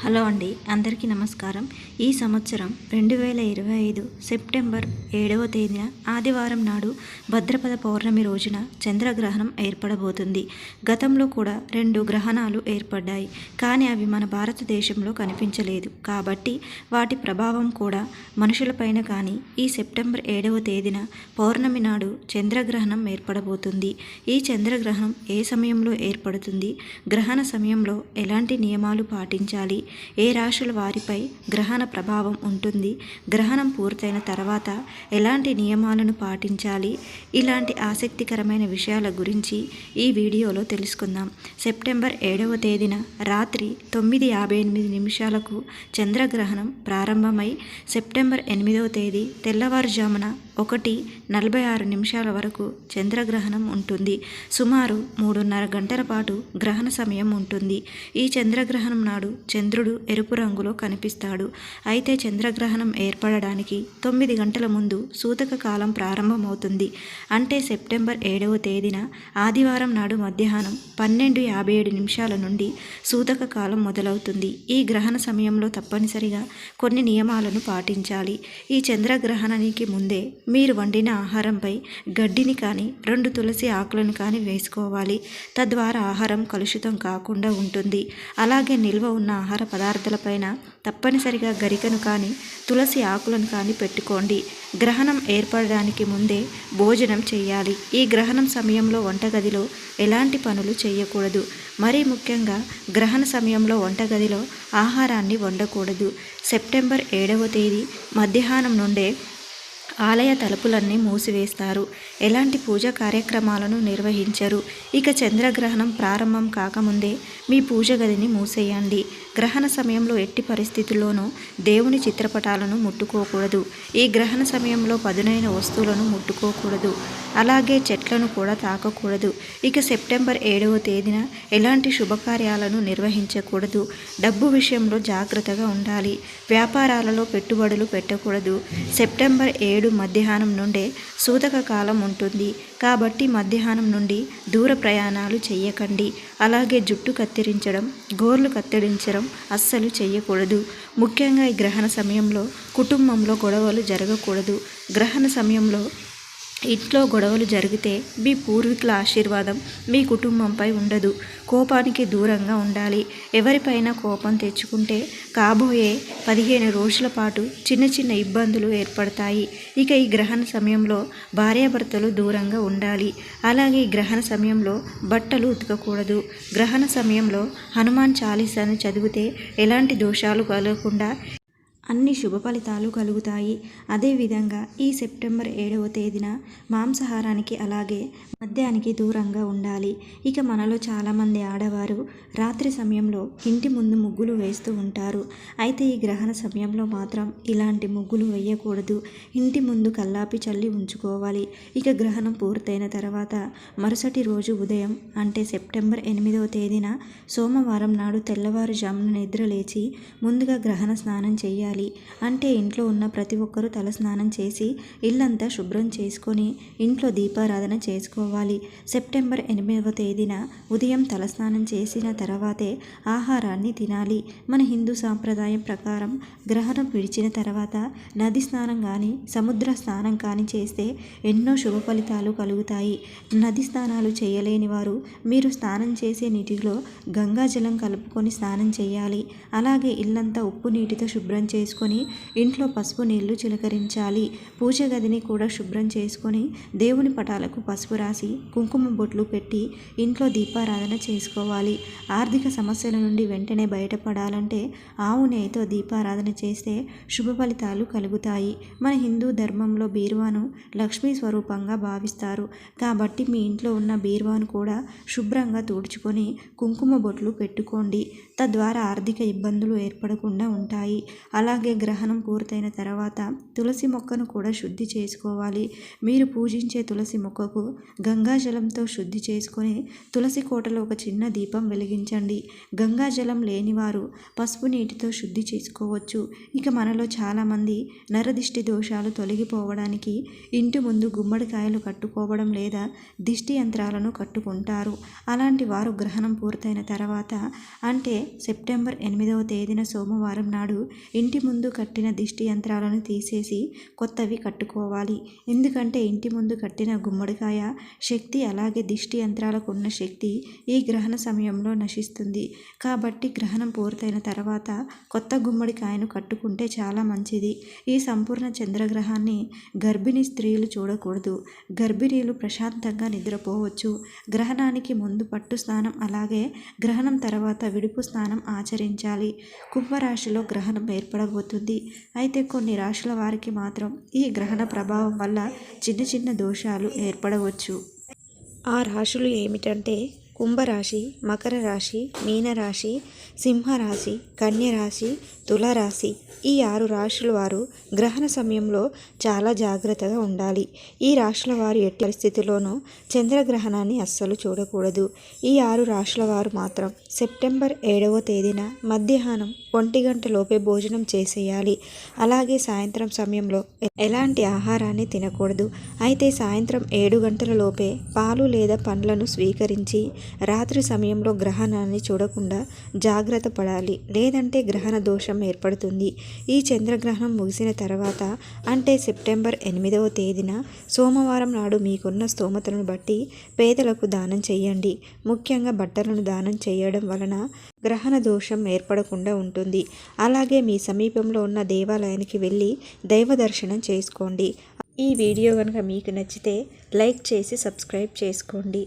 Hello అండి అందరికీ నమస్కారం. ఈ సంవత్సరం రెండు వేల ఇరవై ఐదు సెప్టెంబర్ ఏడవ తేదీన ఆదివారం నాడు భద్రపద పౌర్ణమి రోజున చంద్రగ్రహణం ఏర్పడబోతుంది. గతంలో కూడా రెండు గ్రహణాలు ఏర్పడ్డాయి కానీ అవి మన భారతదేశంలో కనిపించలేదు. కాబట్టి వాటి ప్రభావం కూడా మనుషులపైన కానీ ఈ సెప్టెంబర్ ఏడవ తేదీన పౌర్ణమి నాడు చంద్రగ్రహణం ఏర్పడబోతుంది. ఈ చంద్రగ్రహణం ఏ సమయంలో ఏర్పడుతుంది? గ్రహణ సమయంలో ఎలాంటి నియమాలు పాటించాలి? ఏ రాశుల వారిపై గ్రహణ ప్రభావం ఉంటుంది? గ్రహణం పూర్తయిన తర్వాత ఎలాంటి నియమాలను పాటించాలి? ఇలాంటి ఆసక్తికరమైన విషయాల గురించి ఈ వీడియోలో తెలుసుకుందాం. సెప్టెంబర్ ఏడవ తేదీన రాత్రి తొమ్మిది యాభై ఎనిమిది నిమిషాలకు చంద్రగ్రహణం ప్రారంభమై సెప్టెంబర్ ఎనిమిదవ తేదీ తెల్లవారుజామున ఒకటి నలభై ఆరు నిమిషాల వరకు చంద్రగ్రహణం ఉంటుంది. సుమారు మూడున్నర గంటల పాటు గ్రహణ సమయం ఉంటుంది. ఈ చంద్రగ్రహణం నాడు చంద్రుడు ఎరుపు రంగులో కనిపిస్తాడు. అయితే చంద్రగ్రహణం ఏర్పడడానికి తొమ్మిది గంటల ముందు సూతక కాలం ప్రారంభమవుతుంది. అంటే సెప్టెంబర్ ఏడవ తేదీన ఆదివారం నాడు మధ్యాహ్నం పన్నెండు యాభై ఏడు నిమిషాల నుండి సూతక కాలం మొదలవుతుంది. ఈ గ్రహణ సమయంలో తప్పనిసరిగా కొన్ని నియమాలను పాటించాలి. ఈ చంద్రగ్రహణానికి ముందే మీరు వండిన ఆహారంపై గడ్డిని కానీ రెండు తులసి ఆకులను కానీ వేసుకోవాలి. తద్వారా ఆహారం కలుషితం కాకుండా ఉంటుంది. అలాగే నిల్వ ఉన్న ఆహార పదార్థాలపైన తప్పనిసరిగా గరికను కానీ తులసి ఆకులను కానీ పెట్టుకోండి. గ్రహణం ఏర్పడడానికి ముందే భోజనం చేయాలి. ఈ గ్రహణం సమయంలో వంటగదిలో ఎలాంటి పనులు చేయకూడదు. మరీ ముఖ్యంగా గ్రహణ సమయంలో వంటగదిలో ఆహారాన్ని వండకూడదు. సెప్టెంబర్ ఏడవ తేదీ మధ్యాహ్నం నుండే ఆలయ తలుపులన్నీ మూసివేస్తారు. ఎలాంటి పూజా కార్యక్రమాలను నిర్వహించరు. ఇక చంద్రగ్రహణం ప్రారంభం కాకముందే మీ పూజ గదిని మూసేయండి. గ్రహణ సమయంలో ఎట్టి పరిస్థితుల్లోనూ దేవుని చిత్రపటాలను ముట్టుకోకూడదు. ఈ గ్రహణ సమయంలో పదునైన వస్తువులను ముట్టుకోకూడదు. అలాగే చెట్లను కూడా తాకకూడదు. ఇక సెప్టెంబర్ ఏడవ తేదీన ఎలాంటి శుభకార్యాలను నిర్వహించకూడదు. డబ్బు విషయంలో జాగ్రత్తగా ఉండాలి. వ్యాపారాలలో పెట్టుబడులు పెట్టకూడదు. సెప్టెంబర్ ఏడు మధ్యాహ్నం నుండే సూతక కాలం ఉంటుంది. కాబట్టి మధ్యాహ్నం నుండి దూర ప్రయాణాలు చేయకండి అలాగే జుట్టు కత్తిరించడం గోర్లు కత్తిరించడం అస్సలు చేయకూడదు ముఖ్యంగా ఈ గ్రహణ సమయంలో కుటుంబంలో గొడవలు జరగకూడదు. గ్రహణ సమయంలో ఇంట్లో గొడవలు జరిగితే మీ పూర్వీకుల ఆశీర్వాదం మీ కుటుంబంపై ఉండదు. కోపానికి దూరంగా ఉండాలి. ఎవరిపైన కోపం తెచ్చుకుంటే కాబోయే పదిహేను రోజుల పాటు చిన్న చిన్న ఇబ్బందులు ఏర్పడతాయి. ఇక ఈ గ్రహణ సమయంలో భార్యాభర్తలు దూరంగా ఉండాలి. అలాగే ఈ గ్రహణ సమయంలో బట్టలు ఉతకకూడదు. గ్రహణ సమయంలో హనుమాన్ చాలీసాను చదివితే ఎలాంటి దోషాలు కలగకుండా అన్ని శుభ ఫలితాలు కలుగుతాయి. అదేవిధంగా ఈ సెప్టెంబర్ ఏడవ తేదీన మాంసాహారానికి అలాగే మద్యానికి దూరంగా ఉండాలి. ఇక మనలో చాలామంది ఆడవారు రాత్రి సమయంలో ఇంటి ముందు ముగ్గులు వేస్తూ ఉంటారు. అయితే ఈ గ్రహణ సమయంలో మాత్రం ఇలాంటి ముగ్గులు వేయకూడదు. ఇంటి ముందు కల్లాపి చల్లి ఉంచుకోవాలి. ఇక గ్రహణం పూర్తయిన తర్వాత మరుసటి రోజు ఉదయం అంటే సెప్టెంబర్ ఎనిమిదవ తేదీన సోమవారం నాడు తెల్లవారుజామున నిద్ర లేచి ముందుగా గ్రహణ స్నానం చేయాలి. అంటే ఇంట్లో ఉన్న ప్రతి ఒక్కరూ తల స్నానం చేసి ఇల్లంతా శుభ్రం చేసుకొని ఇంట్లో దీపారాధన చేసుకోవాలి. సెప్టెంబర్ ఎనిమిదవ తేదీన ఉదయం తలస్నానం చేసిన తర్వాతే ఆహారాన్ని తినాలి. మన హిందూ సాంప్రదాయం ప్రకారం గ్రహణం విడిచిన తర్వాత నది స్నానం కానీ సముద్ర స్నానం కానీ చేస్తే ఎన్నో శుభ ఫలితాలు కలుగుతాయి. నది స్నానాలు చేయలేని వారు మీరు స్నానం చేసే నీటిలో గంగాజలం కలుపుకొని స్నానం చేయాలి. అలాగే ఇల్లంతా ఉప్పు నీటితో శుభ్రం చేసుకొని ఇంట్లో పసుపు నీళ్ళు చిలకరించాలి. పూజ గదిని కూడా శుభ్రం చేసుకొని దేవుని పటాలకు పసుపు రాసి కుంకుమ బొట్లు పెట్టి ఇంట్లో దీపారాధన చేసుకోవాలి. ఆర్థిక సమస్యల నుండి వెంటనే బయటపడాలంటే ఆవు నెయ్యితో దీపారాధన చేస్తే శుభ ఫలితాలు కలుగుతాయి. మన హిందూ ధర్మంలో బీరువాను లక్ష్మీ స్వరూపంగా భావిస్తారు. కాబట్టి మీ ఇంట్లో ఉన్న బీరువాను కూడా శుభ్రంగా తుడుచుకొని కుంకుమ బొట్లు పెట్టుకోండి. తద్వారా ఆర్థిక ఇబ్బందులు ఏర్పడకుండా ఉంటాయి. అలా అలాగే గ్రహణం పూర్తయిన తర్వాత తులసి మొక్కను కూడా శుద్ధి చేసుకోవాలి. మీరు పూజించే తులసి మొక్కకు గంగాజలంతో శుద్ధి చేసుకొని తులసి కోటలో ఒక చిన్న దీపం వెలిగించండి. గంగాజలం లేనివారు పసుపు నీటితో శుద్ధి చేసుకోవచ్చు. ఇక మనలో చాలామంది నరదిష్టి దోషాలు తొలగిపోవడానికి ఇంటి ముందు గుమ్మడికాయలు కట్టుకోవడం లేదా దిష్టి యంత్రాలను కట్టుకుంటారు. అలాంటి వారు గ్రహణం పూర్తయిన తర్వాత అంటే సెప్టెంబర్ ఎనిమిదవ తేదీన సోమవారం నాడు ఇంటి ముందు కట్టిన దిష్టి యంత్రాలను తీసేసి కొత్తవి కట్టుకోవాలి. ఎందుకంటే ఇంటి ముందు కట్టిన గుమ్మడికాయ శక్తి అలాగే దిష్టి యంత్రాలకు ఉన్న శక్తి ఈ గ్రహణ సమయంలో నశిస్తుంది. కాబట్టి గ్రహణం పూర్తయిన తర్వాత కొత్త గుమ్మడికాయను కట్టుకుంటే చాలా మంచిది. ఈ సంపూర్ణ చంద్రగ్రహాన్ని గర్భిణీ స్త్రీలు చూడకూడదు. గర్భిణీలు ప్రశాంతంగా నిద్రపోవచ్చు. గ్రహణానికి ముందు పట్టు స్నానం అలాగే గ్రహణం తర్వాత విడుపు స్నానం ఆచరించాలి. కుంభరాశిలో గ్రహణం ఏర్పడబోతుంది. అయితే కొన్ని రాశుల వారికి మాత్రం ఈ గ్రహణ ప్రభావం వల్ల చిన్న చిన్న దోషాలు ఏర్పడవచ్చు. ఆ రాశులు ఏమిటంటే కుంభరాశి మకర రాశి మీనరాశి సింహరాశి కన్యరాశి తులారాశి ఈ ఆరు రాశుల వారు గ్రహణ సమయంలో చాలా జాగ్రత్తగా ఉండాలి. ఈ రాశుల వారు ఎట్టి పరిస్థితుల్లోనూ చంద్రగ్రహణాన్ని అస్సలు చూడకూడదు. ఈ ఆరు రాశుల వారు మాత్రం సెప్టెంబర్ ఏడవ తేదీన మధ్యాహ్నం ఒంటి గంట లోపే భోజనం చేసేయాలి. అలాగే సాయంత్రం సమయంలో ఎలాంటి ఆహారాన్ని తినకూడదు. అయితే సాయంత్రం ఏడు గంటల లోపే పాలు లేదా పండ్లను స్వీకరించి రాత్రి సమయంలో గ్రహణాన్ని చూడకుండా జాగ్రత్త పడాలి. లేదంటే గ్రహణ దోషం ఏర్పడుతుంది. ఈ చంద్రగ్రహణం ముగిసిన తర్వాత అంటే సెప్టెంబర్ ఎనిమిదవ తేదీన సోమవారం నాడు మీకున్న స్తోమతలను బట్టి పేదలకు దానం చేయండి. ముఖ్యంగా బట్టలను దానం చేయడం వలన గ్రహణ దోషం ఏర్పడకుండా ఉంటుంది. అలాగే మీ సమీపంలో ఉన్న దేవాలయానికి వెళ్ళి దైవ దర్శనం చేసుకోండి. ఈ వీడియో కనుక మీకు నచ్చితే లైక్ చేసి సబ్స్క్రైబ్ చేసుకోండి.